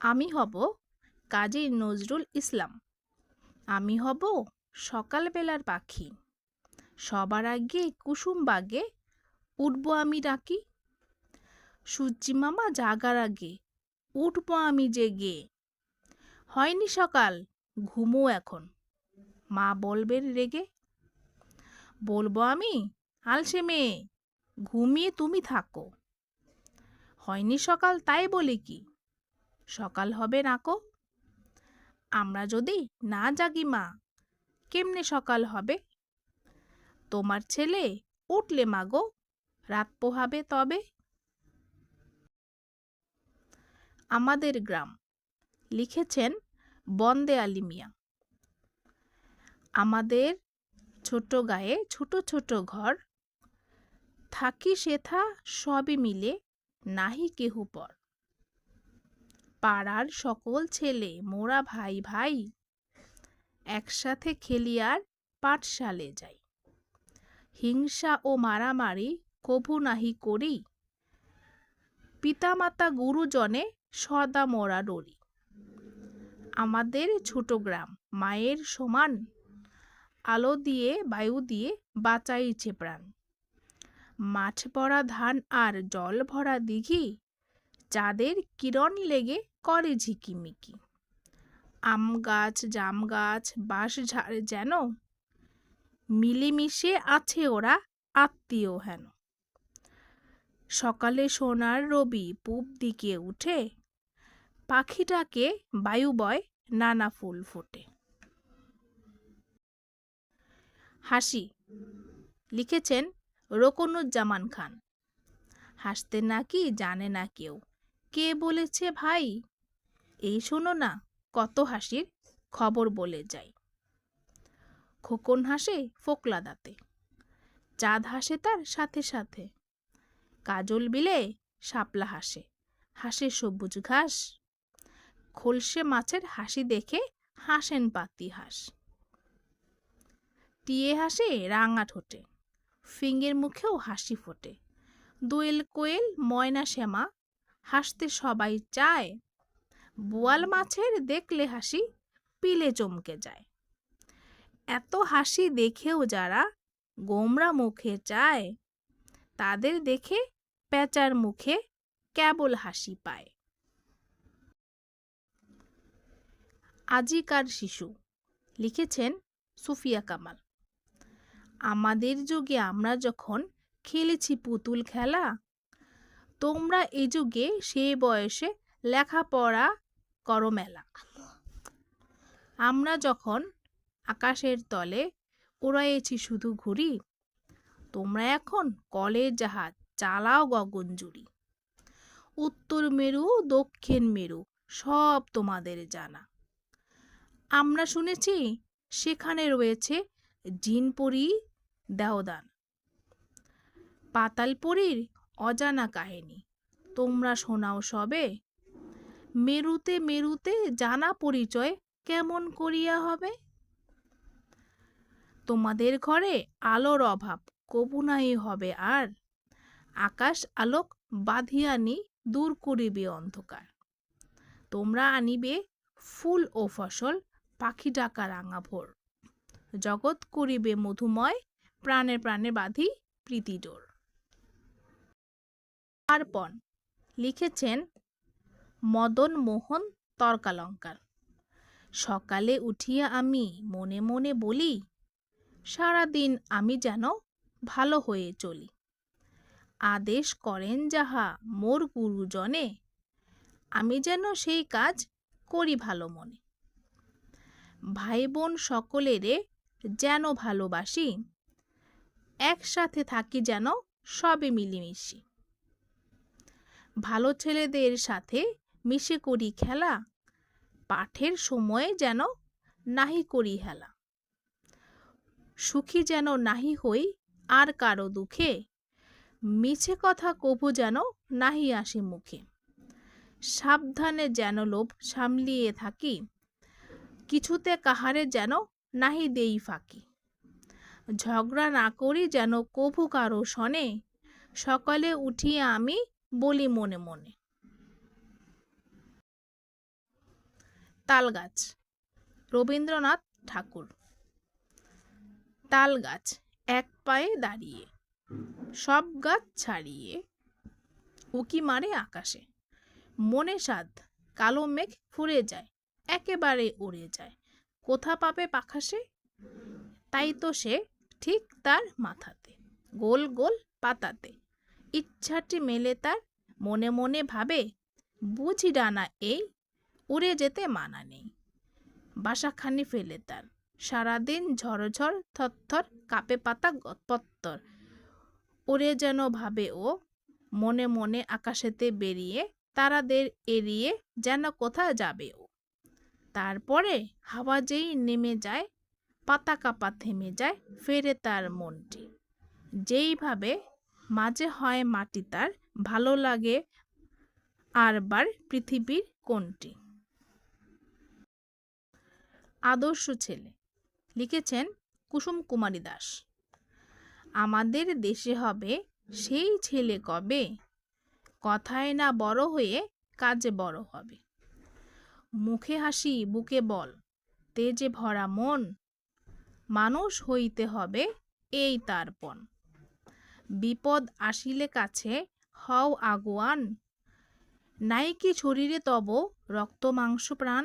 আমি হব কাজী নজরুল ইসলাম। আমি হব সকালবেলার পাখি। সবার আগে কুসুম বাগে উঠবো আমি ডাকি। সূর্যি মামা জাগার আগে উঠবো আমি জেগে। হয়নি সকাল, ঘুমো এখন। মা বলবেন রেগে, বলব আমি, আলসে মেয়ে, ঘুমিয়ে তুমি থাকো। হয়নি সকাল তাই বলি কি? সকাল হবে নাকো আমরা যদি না জাগি মা, কেমনে সকাল হবে? তোমার ছেলে উঠলে মাগো রাত পোহাবে তবে? আমাদের গ্রাম, লিখেছেন বন্দে আলী মিয়া। আমাদের ছোট গায়ে ছোট ছোট ঘর, থাকি সেথা সবই মিলে নাহি কেহু পর। পাড়ার সকল ছেলে, মোরা ভাই ভাই একসাথে খেলি আর পাঠশালে যাই। হিংসা ও মারামারি কভু নাহি করি। পিতামাতা গুরুজনে সদা মোরা ডরি। আমাদের ছোট গ্রাম, মায়ের সমান আলো দিয়ে, বায়ু দিয়ে বাঁচাইছে প্রাণ। মাঠ ভরা ধান আর জল ভরা দিঘি, চাঁদের কিরণ লেগে করে ঝিকিমিকি। আম গাছ, জাম গাছ, বাঁশ ঝাড় যেন মিলেমিশে আছে ওরা আত্মীয় হেন। সকালে সোনার রবি পূব দিকে উঠে পাখিটাকে বায়ু বয় নানা ফুল ফোটে। হাসি, লিখেছেন রোকনুজ্জামান খান। হাসতে নাকি জানে না কেউ। কে বলেছে ভাই? এই শোনো না, কত হাসির খবর বলে যাই। খোকন হাসে ফোকলা দাঁতে চাঁদ হাসে তার সাথে সাথে। কাজল বিলে শাপলা হাসে হাসে সবুজ ঘাস। খোলসে মাছের হাসি দেখে হাসেন পাতি হাঁস। টিয়ে হাসে রাঙা ঠোঁটে ফিঙ্গের মুখেও হাসি ফোটে। দোয়েল কোয়েল, ময়না শ্যামা, হাসতে সবাই চায় বোয়াল মাছের দেখলে হাসি পিলে চমকে যায়। এত হাসি দেখেও যারা গোমরা মুখে চায়, তাদের দেখে প্যাঁচার মুখে কেবল হাসি পায়। আজিকার শিশু, লিখেছেন সুফিয়া কামাল। আমাদের যুগে আমরা যখন খেলেছি পুতুল খেলা, তোমরা এ যুগে সে বয়সে লেখাপড়া করো মেলা আমরা যখন আকাশের তলে উড়াইছি শুধু ঘুরি তোমরা এখন কলের জাহাজ চালাও গগনজুড়ি উত্তর মেরু, দক্ষিণ মেরু, সব তোমাদের জানা। আমরা শুনেছি সেখানে রয়েছে জিনপরি দেওদান। পাতালপুরীর অজানা কাহিনী। তোমরা শোনাও সবে। মেরুতে মেরুতে জানা পরিচয় কেমন করিয়া হবে? তোমাদের ঘরে আলোর অভাব, কবু নাই হবে আর। আকাশ আলোক বাঁধিয়ানি দূর করিবে অন্ধকার। তোমরা আনিবে ফুল ও ফসল, পাখি ডাকা রাঙা ভোর। জগৎ করিবে মধুময়, প্রাণে প্রাণে বাঁধি প্রীতি ডোর অর্পণ লিখেছেন মদন মোহন তর্কালঙ্কার। সকালে উঠিয়া আমি মনে মনে বলি, সারাদিন আমি যেন ভালো হয়ে চলি। আদেশ করেন যাহা মোর গুরুজনে, আমি যেন সেই কাজ করি ভালো মনে। ভাই বোন সকলেরে যেন ভালোবাসি, একসাথে থাকি যেন সবে মিলিমিশি। ভালো ছেলেদের সাথে মিশে করি খেলা, পাঠের সময়ে যেন নাহি করি হেলা। সুখী যেন নাহি হই আর কারও দুঃখে, মিছে কথা কভু যেন নাহি আসি মুখে। সাবধানে যেন লোভ সামলিয়ে থাকি, কিছুতে কাহারে যেন নাহি দেই ফাঁকি। ঝগড়া না করি যেন কভু কারও শনে সকালে উঠিয়া আমি বলি মনে মনে। তাল গাছ রবীন্দ্রনাথ ঠাকুর। তাল গাছ এক পায়ে দাঁড়িয়ে, সব গাছ ছাড়িয়ে, উকি মারে আকাশে। মনে সাদ কালো মেঘ ফুরে যায়, একেবারে উড়ে যায়। কোথা পাবে পাখাসে তাই তো সে ঠিক তার মাথাতে, গোল গোল পাতাতে। ইচ্ছাটি মেলে তার, মনে মনে ভাবে, বুঝি ডানা এই উড়ে যেতে মানা নেই। বাসাখানি ফেলে তার। সারাদিন ঝরঝর থরথর কাপে পাতা গতপত্তর ওরে যেন ভাবে ও মনে মনে আকাশেতে বেরিয়ে তারাদের এড়িয়ে যেন কোথা যাবে ও। তারপরে হাওয়া যেই নেমে যায়, পাতা কাপা থেমে যায় ফেরে তার মনটি। যেইভাবে মাঝে হয় মাটি তার, ভালো লাগে আরবার পৃথিবীর কোনটি। আদর্শ ছেলে। লিখেছেন কুসুম কুমারী দাস। আমাদের দেশে হবে সেই ছেলে কবে? কথায় না বড় হয়ে কাজে বড় হবে। মুখে হাসি, বুকে বল, তেজে ভরা মন, মানুষ হইতে হবে এই তার পণ। বিপদ আসিলে কাছে হও আগুয়ান নাইকি শরীরে তব রক্ত মাংস প্রাণ?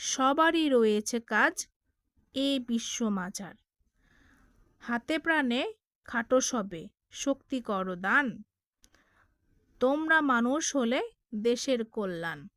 সবারই রয়েছে কাজ এই বিশ্ব মাজার। হাতে প্রাণে খাটো সবে, শক্তি করো দান। তোমরা মানুষ হলে দেশের কল্যাণ।